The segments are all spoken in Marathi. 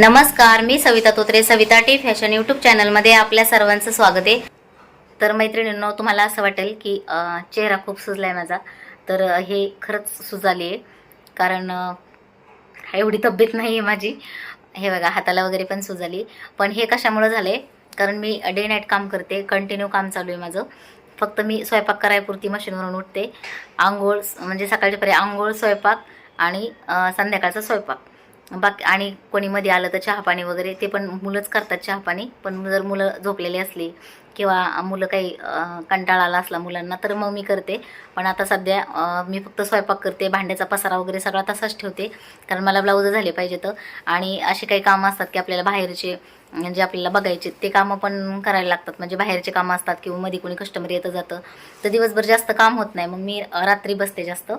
नमस्कार मी Savita Totre Savita T fashion YouTube चॅनलमध्ये आपल्या सर्वांचं स्वागत आहे. तर मैत्रिणींनो तुम्हाला असं वाटेल की चेहरा खूप सुजला आहे माझा. तर हे खरंच सुजाली आहे. कारण एवढी तब्येत नाही आहे माझी. हे बघा हाताला वगैरे पण सुजाली. पण हे कशामुळं झालं आहे कारण मी डे नाईट काम करते कंटिन्यू काम चालू आहे माझं. फक्त मी स्वयंपाक करायपुरती मशीनवरून उठते. आंघोळ म्हणजे सकाळच्या पर्याय आंघोळ स्वयंपाक आणि संध्याकाळचा स्वयंपाक. बाकी आणि कोणी मध्ये आलं तर चहापाणी वगैरे ते पण मुलंच करतात चहापाणी पण जर मुलं झोपलेली असली किंवा मुलं काही कंटाळा आला असला मुलांना तर मग मी करते. पण आता सध्या मी फक्त स्वयंपाक करते भांड्याचा पसारा वगैरे सगळा तसाच ठेवते कारण मला ब्लाऊज झाले पाहिजे तर आणि असे काही कामं असतात की आपल्याला बाहेरचे जे आपल्याला बघायचे ते कामं पण करायला लागतात. म्हणजे बाहेरचे कामं असतात किंवा मध्ये कोणी कस्टमर येतं जातं तर दिवसभर जास्त काम होत नाही. मग मी रात्री बसते जास्त.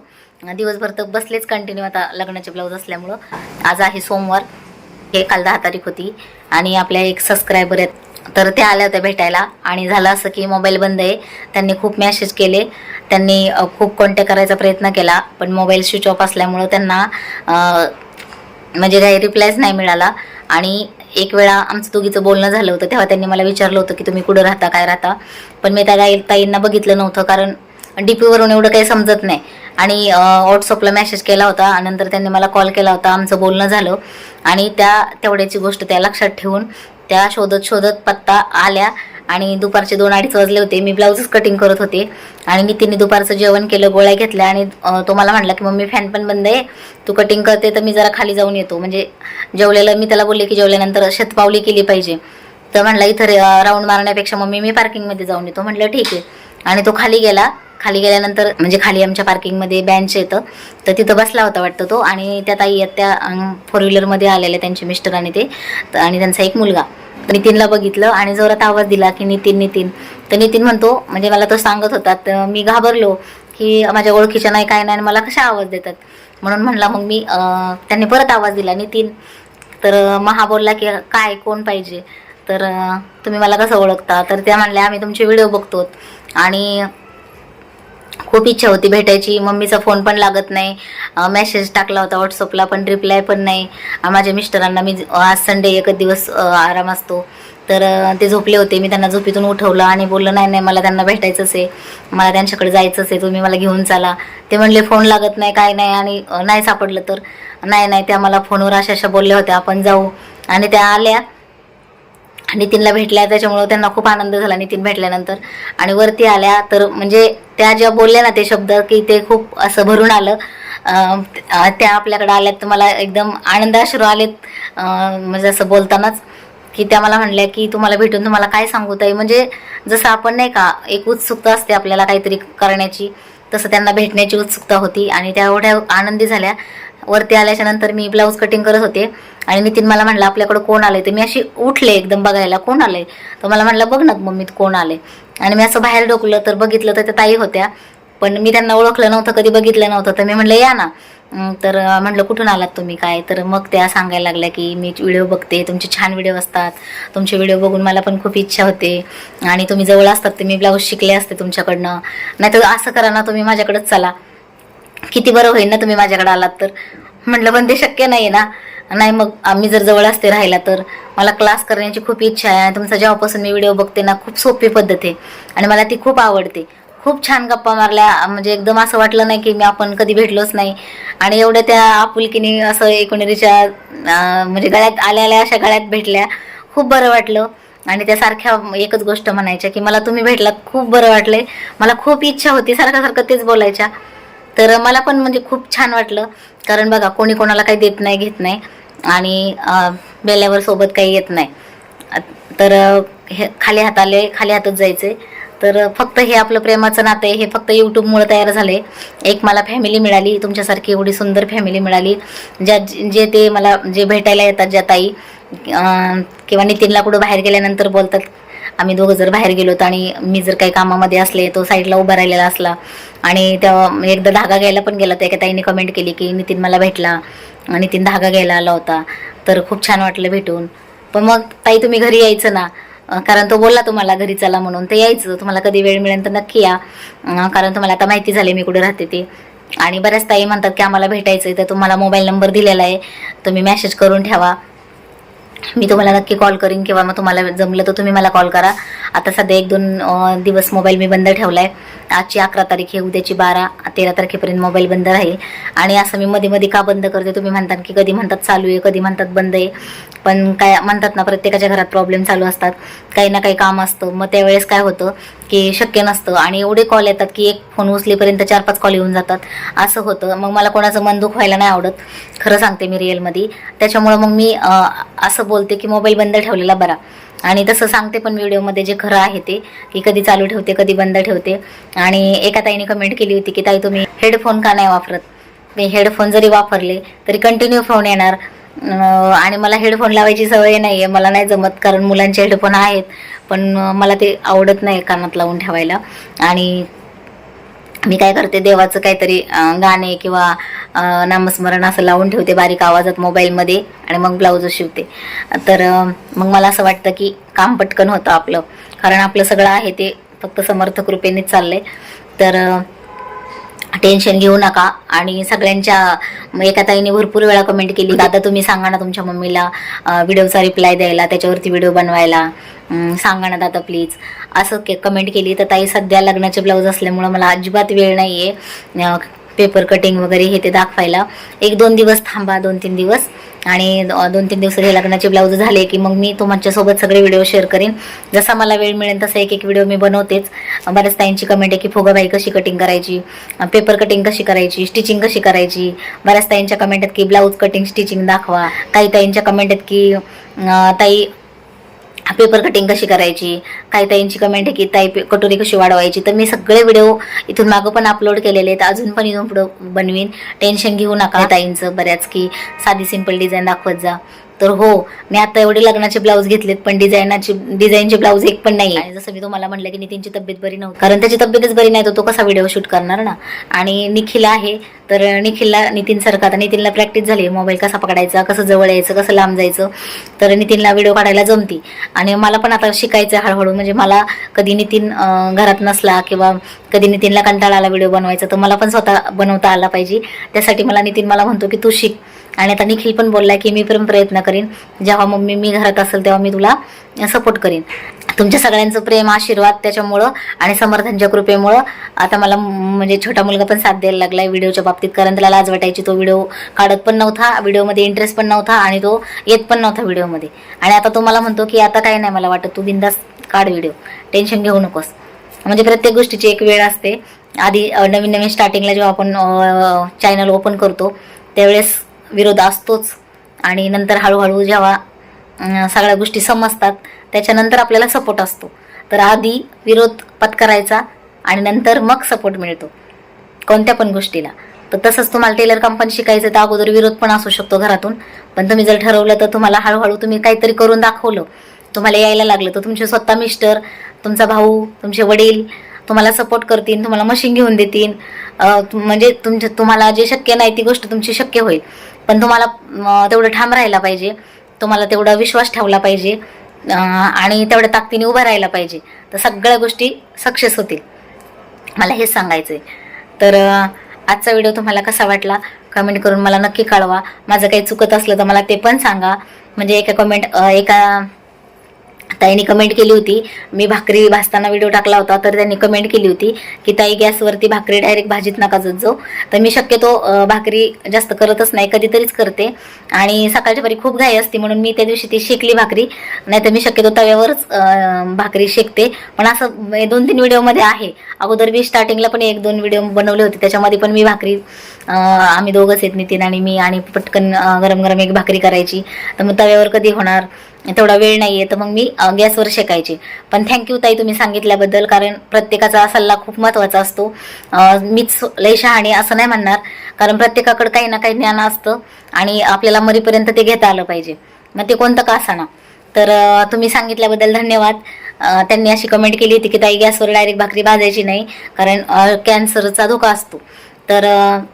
दिवसभर तर बसलेच कंटिन्यू आता लग्नाचे ब्लाऊज असल्यामुळं. आज आहे सोमवार हे काल दहा तारीख होती. आणि आपल्या एक सबस्क्रायबर आहेत तर त्या आल्या होत्या भेटायला. आणि झालं असं की मोबाईल बंद आहे. त्यांनी खूप मॅसेज केले. त्यांनी खूप कॉन्टॅक्ट करायचा प्रयत्न केला. पण मोबाईल स्विच ऑफ असल्यामुळं त्यांना म्हणजे काही रिप्लायच नाही मिळाला. आणि एक वेळा आमचं दोघीचं बोलणं झालं होतं. तेव्हा त्यांनी मला विचारलं होतं की तुम्ही कुठं राहता काय राहता? पण मी त्या गाई ताईंना बघितलं नव्हतं. कारण डी पीवरून एवढं काही समजत नाही. आणि व्हॉट्सअपला मेसेज केला होता. आणि नंतर त्यांनी मला कॉल केला होता. आमचं बोलणं झालं. आणि त्या तेवढ्याची गोष्ट त्या लक्षात ठेवून त्या शोधत शोधत पत्ता आल्या आणि दुपारचे दोन अडीच वाजले होते. मी ब्लाऊजच कटिंग करत होते. आणि नितीनने दुपारचं जेवण केलं गोळ्या घेतल्या आणि तो मला म्हटला की मम्मी फॅन पण बंद आहे. तू कटिंग करते तर मी जरा खाली जाऊन येतो. म्हणजे जेवलेलं मी त्याला बोलले की जेवल्यानंतर शतपावली केली पाहिजे. तर म्हटलं इथं राऊंड मारण्यापेक्षा मम्मी मी पार्किंगमध्ये जाऊन येतो. म्हटलं ठीक आहे. आणि तो खाली गेला. खाली गेल्यानंतर म्हणजे खाली आमच्या पार्किंगमध्ये बेंच येतं. तर तिथं बसला होता वाटतं तो आणि त्या ताई आहेत त्या फोर व्हीलरमध्ये आलेले त्यांचे मिस्टर आणि ते. तर- आणि त्यांचा एक मुलगा. नितीनला बघितलं आणि जोरात आवाज दिला की नितीन नितीन. तर नितीन म्हणतो म्हणजे मला तो सांगत होता तर मी घाबरलो की माझ्या ओळखीच्या नाही काय नाही आणि मला कशा आवाज देतात? म्हणून म्हणला मग मी त्यांनी परत आवाज दिला नितीन तर महा बोलला की काय कोण पाहिजे? तर तुम्ही मला कसं ओळखता? तर त्या म्हणल्या आम्ही तुमचे व्हिडिओ बघतो आणि खूप इच्छा होती भेटायची. मम्मीचा फोन पण लागत नाही. मेसेज टाकला होता व्हॉट्सअपला पण रिप्लाय पण नाही. माझ्या मिस्टरांना मी आज संडे एकच दिवस आराम असतो. तर ते झोपले होते. मी त्यांना झोपीतून उठवलं आणि बोललं नाही नाही मला त्यांना भेटायचंच आहे. मला त्यांच्याकडे जायचंच आहे. तुम्ही मला घेऊन चाला. ते म्हणले फोन लागत नाही काय नाही. आणि नाही सापडलं तर नाही नाही त्या मला फोनवर अशा अशा बोलल्या होत्या. आपण जाऊ. आणि त्या आल्या. नितीनला भेटल्या. त्याच्यामुळं त्यांना खूप आनंद झाला नितीन भेटल्यानंतर. आणि वरती आल्या. तर म्हणजे त्या ज्या बोलल्या ना ते शब्द की ते खूप असं भरून आलं. त्या आपल्याकडे आल्यात तर मला एकदम आनंदाश्रू आलेत. म्हणजे असं बोलतानाच की त्या मला म्हणल्या की तुम्हाला भेटून तुम्हाला काय सांगू ताई? म्हणजे जसं आपण नाही का एक उत्सुकता असते आपल्याला काहीतरी करण्याची. तसं त्यांना भेटण्याची उत्सुकता होती आणि त्या एवढ्या आनंदी झाल्या. वरती आल्याच्यानंतर मी ब्लाऊज कटिंग करत होते आणि नितीन मला म्हणलं आपल्याकडं कोण आलंय? तर मी अशी उठले एकदम बघायला कोण आलंय? तर मला म्हणलं बघ ना मम्मी कोण आले आणि मी असं बाहेर डोकलं तर बघितलं तर त्या ताई होत्या. पण मी त्यांना ओळखलं नव्हतं कधी बघितलं नव्हतं. तर मी म्हणलं या ना. तर म्हटलं कुठून आलात तुम्ही काय? तर मग त्या सांगायला लागल्या की मी व्हिडिओ बघते तुमचे छान व्हिडिओ असतात. तुमचे व्हिडिओ बघून मला पण खूप इच्छा होते. आणि तुम्ही जवळ असतात तर मी ब्लाऊज शिकले असते तुमच्याकडनं. नाही तर असं करा ना तुम्ही माझ्याकडंच चला. किती बरं होईल ना तुम्ही माझ्याकडे आलात तर. म्हटलं पण ते शक्य नाही ना. नाही मग आम्ही जर जवळ असते राहिला तर मला क्लास करण्याची खूप इच्छा आहे आणि तुमचा जेव्हापासून मी व्हिडिओ बघते ना खूप सोपी पद्धत आहे. आणि मला ती खूप आवडते. खूप छान गप्पा मारल्या म्हणजे एकदम असं वाटलं नाही की मी आपण कधी भेटलोच नाही. आणि एवढ्या त्या आपुलकीने असं एकोणीच्या म्हणजे गळ्यात आल्या आल्या अशा गळ्यात भेटल्या. खूप बरं वाटलं. आणि त्या सारख्या एकच गोष्ट म्हणायच्या की मला तुम्ही भेटलात खूप बरं वाटलंय. मला खूप इच्छा होती सारखं सारखं तेच बोलायच्या. तर मला पण म्हणजे खूप छान वाटलं. कारण बघा कोणी कोणाला काही देत नाही घेत नाही. आणि बेल्यावर सोबत काही येत नाही. तर हे खाली हाताले खाली हातच जायचे. तर फक्त हे आपलं प्रेमाचं नातं आहे. हे फक्त यूट्यूबमुळे तयार झाले. एक मला फॅमिली मिळाली. तुमच्यासारखी एवढी सुंदर फॅमिली मिळाली. ज्या जे ते मला जे भेटायला येतात ज्या ताई किंवा नितीनला कुठं बाहेर गेल्यानंतर बोलतात आम्ही दोघं जर बाहेर गेलो तर आणि मी जर काही कामामध्ये असले तो साईडला उभा राहिलेला असला. आणि तेव्हा एकदा धागा घ्यायला पण गेला तर एका ताईने कमेंट केली की नितीन मला भेटला. नितीन धागा घ्यायला आला होता. तर खूप छान वाटलं भेटून. पण मग ताई तुम्ही घरी यायचं ना. कारण तो बोलला तुम्हाला घरी चला म्हणून. तर यायचं. तुम्हाला कधी वेळ मिळेल तर नक्की या. कारण तुम्हाला आता माहिती झाली मी कुठे राहते ती. आणि बऱ्याच ताई म्हणतात की आम्हाला भेटायचं आहे तर तुम्हाला मोबाईल नंबर दिलेला आहे. तुम्ही मॅसेज करून ठेवा. मी तुम्हाला नक्की कॉल करीन किंवा मग तुम्हाला जमलं तर तुम्ही मला कॉल करा. आता सध्या एक दोन दिवस मोबाईल मी बंद ठेवला आहे आजची अकरा तारीख आहे उद्याची बारा तेरा तारखेपर्यंत मोबाईल बंद राहील. आणि असं मी मध्ये मध्ये का बंद करते तुम्ही म्हणतात की कधी म्हणतात चालू आहे कधी म्हणतात बंद आहे. पण काय म्हणतात ना प्रत्येकाच्या घरात प्रॉब्लेम चालू असतात. काही ना काही काम असतं. मग त्यावेळेस काय होतं की शक्य नसतं. आणि एवढे कॉल येतात की एक फोन उचलेपर्यंत चार पाच कॉल येऊन जातात. असं होतं. मग मला कोणाचं मन दुख व्हायला नाही आवडत. खरं सांगते मी रिअलमध्ये त्याच्यामुळं मग मी असं बोलते की मोबाईल बंद ठेवलेला बरा. आणि तसं सांगते पण व्हिडिओमध्ये जे खरं आहे ते की कधी चालू ठेवते कधी बंद ठेवते. आणि एका ताईने कमेंट केली होती की ताई तुम्ही हेडफोन का नाही वापरत? मी हेडफोन जरी वापरले तरी कंटिन्यू फोन येणार. आणि मला हेडफोन लावायची सवय नाही आहे मला नाही जमत कारण मुलांचे हेडफोन आहेत. पण मला ते आवडत नाही कानात लावून ठेवायला. आणि मी काय करते देवाचं काहीतरी गाणे किंवा नामस्मरण असं लावून ठेवते बारीक आवाजात मोबाईलमध्ये आणि मग ब्लाऊज शिवते. तर मग मला असं वाटतं की काम पटकन होतं आपलं. कारण आपलं सगळं आहे ते फक्त समर्थ कृपेनेच चाललंय. तर टेन्शन घेऊ नका. आणि सगळ्यांच्या एका ताईने भरपूर वेळा कमेंट केली दादा तुम्ही सांगा ना तुमच्या मम्मीला व्हिडिओचा रिप्लाय द्यायला त्याच्यावरती व्हिडिओ बनवायला. सांगा ना दादा प्लीज असं के कमेंट केली. तर ताई सध्या लग्नाचे ब्लाऊज असल्यामुळं मला अजिबात वेळ नाही आहे पेपर कटिंग वगैरे हे ते दाखवायला. एक दोन दिवस थांबा दोन तीन दिवस. आणि दोन तीन दिवस हे लग्नाचे ब्लाऊज झाले की मग मी तुमच्यासोबत सगळे व्हिडिओ शेअर करेन. जसा मला वेळ मिळेल तसा एक एक व्हिडिओ मी बनवतेच. बऱ्याच ताईंची कमेंट आहे की फुगाबाई कशी कटिंग करायची? पेपर कटिंग कशी करायची? स्टिचिंग कशी करायची? बऱ्याच ताईंच्या कमेंट आहेत की ब्लाऊज कटिंग स्टिचिंग दाखवा. काही ताईंच्या कमेंट आहेत की ताई पेपर कटिंग कशी करायची? काही ताईंची कमेंट आहे की ताई कटोरी कशी वाढवायची? तर मी सगळे व्हिडिओ इथून मागं पण अपलोड केलेले आहेत. अजून पण इथून पुढं बनवीन. टेन्शन घेऊ नका ताईंचं बऱ्याच की. साधी सिंपल डिझाईन दाखवत जा. तर हो मी आता एवढे लग्नाचे ब्लाऊज घेतलेत पण डिझाईनाची डिझाईनचे ब्लाऊज एक पण नाही आहे जसं मी तुम्हाला म्हटलं की नितीनची तब्येत बरी नव्हती. कारण त्याची तब्येतच बरी नाही तर तो कसा व्हिडिओ शूट करणार ना? आणि निखिल आहे तर निखिलला नितीन सारखा आता नितीनला प्रॅक्टिस झाली मोबाईल कसा पकडायचा कसं जवळ यायचं कसं लांब जायचं तर नितीनला व्हिडिओ काढायला जमती. आणि मला पण आता शिकायचं हळूहळू. म्हणजे मला कधी नितीन घरात नसला किंवा कधी नितीनला कंटाळा आला व्हिडिओ बनवायचा तर मला पण स्वतः बनवता आला पाहिजे. त्यासाठी मला नितीन मला म्हणतो की तू शिक. आणि आता निखिल पण बोललाय की मी पण प्रयत्न करीन. जेव्हा मम्मी मी घरात असेल तेव्हा मी तुला सपोर्ट करीन. तुमच्या सगळ्यांचं प्रेम आशीर्वाद त्याच्यामुळं आणि समर्थांच्या कृपेमुळं आता मला म्हणजे छोटा मुलगा पण साथ द्यायला लागलाय व्हिडिओच्या बाबतीत. कारण त्याला लाज वाटायची तो व्हिडिओ काढत पण नव्हता व्हिडिओमध्ये इंटरेस्ट पण नव्हता आणि तो येत पण नव्हता व्हिडिओमध्ये. आणि आता तो मला म्हणतो की आता काही नाही मला वाटत तू बिंदास काढ व्हिडिओ. टेन्शन घेऊ नकोस. म्हणजे प्रत्येक गोष्टीची एक वेळ असते. आधी नवीन नवीन स्टार्टिंगला जेव्हा आपण चॅनल ओपन करतो त्यावेळेस विरोध असतोच. आणि नंतर हळूहळू जेव्हा सगळ्या गोष्टी समजतात त्याच्यानंतर आपल्याला सपोर्ट असतो. तर आधी विरोध पत्करायचा आणि नंतर मग सपोर्ट मिळतो. कोणत्या पण गोष्टीला. तर तसंच तुम्हाला टेलर काम पण शिकायचं तर अगोदर विरोध पण असू शकतो घरातून. पण तुम्ही जर ठरवलं तर तुम्हाला हळूहळू तुम्ही काहीतरी करून दाखवलं. तुम्हाला यायला लागलं तर तुमचे स्वतः मिस्टर तुमचा भाऊ तुमचे वडील तुम्हाला सपोर्ट करतील तुम्हाला मशीन घेऊन देतील. म्हणजे तुमच्या तुम्हाला जे शक्य नाही ती गोष्ट तुमची शक्य होईल. पण तुम्हाला तेवढं ठाम राहायला पाहिजे. तुम्हाला तेवढा विश्वास ठेवला पाहिजे. आणि तेवढ्या ताकदीने उभं राहायला पाहिजे. तर सगळ्या गोष्टी सक्सेस होतील. मला हेच सांगायचं आहे तर आजचा व्हिडिओ तुम्हाला कसा वाटला? कमेंट करून मला नक्की कळवा. माझं काही चुकत असलं तर मला ते पण सांगा. म्हणजे एका कमेंट एका ताईने कमेंट केली होती. मी भाकरी भाजताना व्हिडिओ टाकला होता तर त्यांनी कमेंट केली होती की ताई गॅसवरती भाकरी डायरेक्ट भाजीत नका जात जाऊ. तर मी शक्यतो भाकरी जास्त करतच नाही कधीतरीच करते. आणि सकाळच्या परी खूप घाई असते म्हणून मी त्या दिवशी ती शेकली भाकरी. नाही तर मी शक्यतो तव्यावरच भाकरी शेकते. पण असं दोन तीन व्हिडिओमध्ये आहे. अगोदर मी स्टार्टिंगला पण एक दोन व्हिडिओ बनवले होते. त्याच्यामध्ये पण मी भाकरी आम्ही दोघंच आहेत नितीन आणि मी आणि पटकन गरम गरम एक भाकरी करायची. तर मग तव्यावर कधी होणार? तेवढा वेळ नाही आहे तर मग मी गॅसवर शेकायची. पण थँक्यू ताई तुम्ही सांगितल्याबद्दल कारण प्रत्येकाचा सल्ला खूप महत्त्वाचा असतो. मीच लय शहाणी असं नाही म्हणणार कारण प्रत्येकाकडे काही ना काही ज्ञान असतं आणि आपल्याला मरीपर्यंत ते घेता आलं पाहिजे. मग ते कोणतं का असाना. तर तुम्ही सांगितल्याबद्दल धन्यवाद. त्यांनी अशी कमेंट केली होती की ताई गॅसवर डायरेक्ट भाकरी भाजायची नाही कारण कॅन्सरचा धोका असतो. तर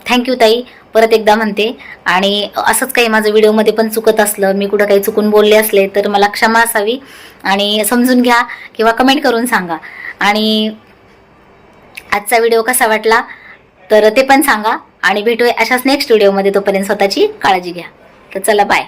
थँक्यू ताई. परत एकदा म्हणते. आणि असंच काही माझं व्हिडिओमध्ये पण चुकत असलं मी कुठं काही चुकून बोलले असले तर मला क्षमा असावी. आणि समजून घ्या किंवा कमेंट करून सांगा. आणि आजचा व्हिडिओ कसा वाटला तर ते पण सांगा. आणि भेटूया अशाच नेक्स्ट व्हिडिओमध्ये तोपर्यंत स्वतःची काळजी घ्या. तर चला बाय